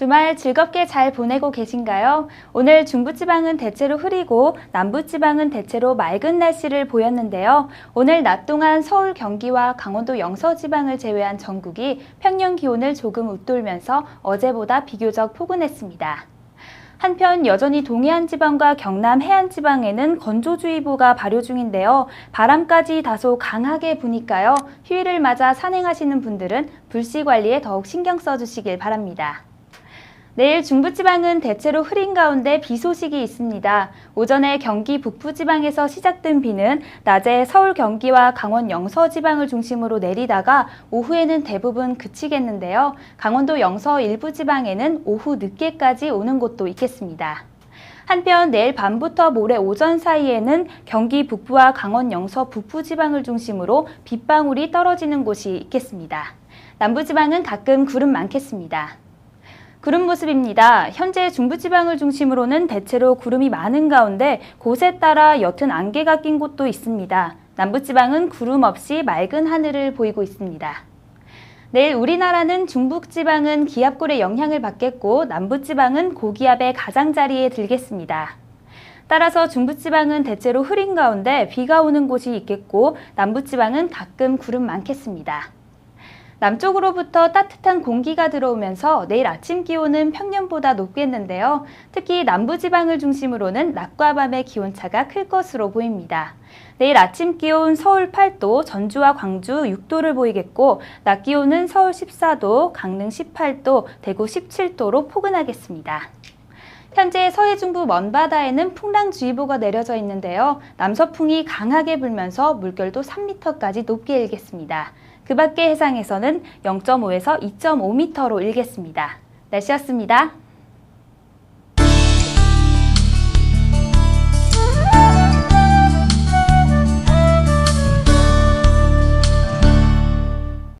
주말 즐겁게 잘 보내고 계신가요? 오늘 중부지방은 대체로 흐리고 남부지방은 대체로 맑은 날씨를 보였는데요. 오늘 낮 동안 서울, 경기와 강원도 영서지방을 제외한 전국이 평년 기온을 조금 웃돌면서 어제보다 비교적 포근했습니다. 한편 여전히 동해안 지방과 경남 해안 지방에는 건조주의보가 발효 중인데요. 바람까지 다소 강하게 부니까요. 휴일을 맞아 산행하시는 분들은 불씨 관리에 더욱 신경 써주시길 바랍니다. 내일 중부지방은 대체로 흐린 가운데 비 소식이 있습니다. 오전에 경기 북부지방에서 시작된 비는 낮에 서울 경기와 강원 영서지방을 중심으로 내리다가 오후에는 대부분 그치겠는데요. 강원도 영서 일부 지방에는 오후 늦게까지 오는 곳도 있겠습니다. 한편 내일 밤부터 모레 오전 사이에는 경기 북부와 강원 영서 북부 지방을 중심으로 빗방울이 떨어지는 곳이 있겠습니다. 남부 지방은 가끔 구름 많겠습니다. 구름 모습입니다. 현재 중부지방을 중심으로는 대체로 구름이 많은 가운데 곳에 따라 옅은 안개가 낀 곳도 있습니다. 남부지방은 구름 없이 맑은 하늘을 보이고 있습니다. 내일 우리나라는 중북지방은 기압골의 영향을 받겠고 남부지방은 고기압의 가장자리에 들겠습니다. 따라서 중부지방은 대체로 흐린 가운데 비가 오는 곳이 있겠고 남부지방은 가끔 구름 많겠습니다. 남쪽으로부터 따뜻한 공기가 들어오면서 내일 아침 기온은 평년보다 높겠는데요. 특히 남부지방을 중심으로는 낮과 밤의 기온차가 클 것으로 보입니다. 내일 아침 기온 서울 8도, 전주와 광주 6도를 보이겠고, 낮 기온은 서울 14도, 강릉 18도, 대구 17도로 포근하겠습니다. 현재 서해 중부 먼바다에는 풍랑주의보가 내려져 있는데요. 남서풍이 강하게 불면서 물결도 3m까지 높게 일겠습니다. 그 밖의 해상에서는 0.5에서 2.5m로 일겠습니다. 날씨였습니다.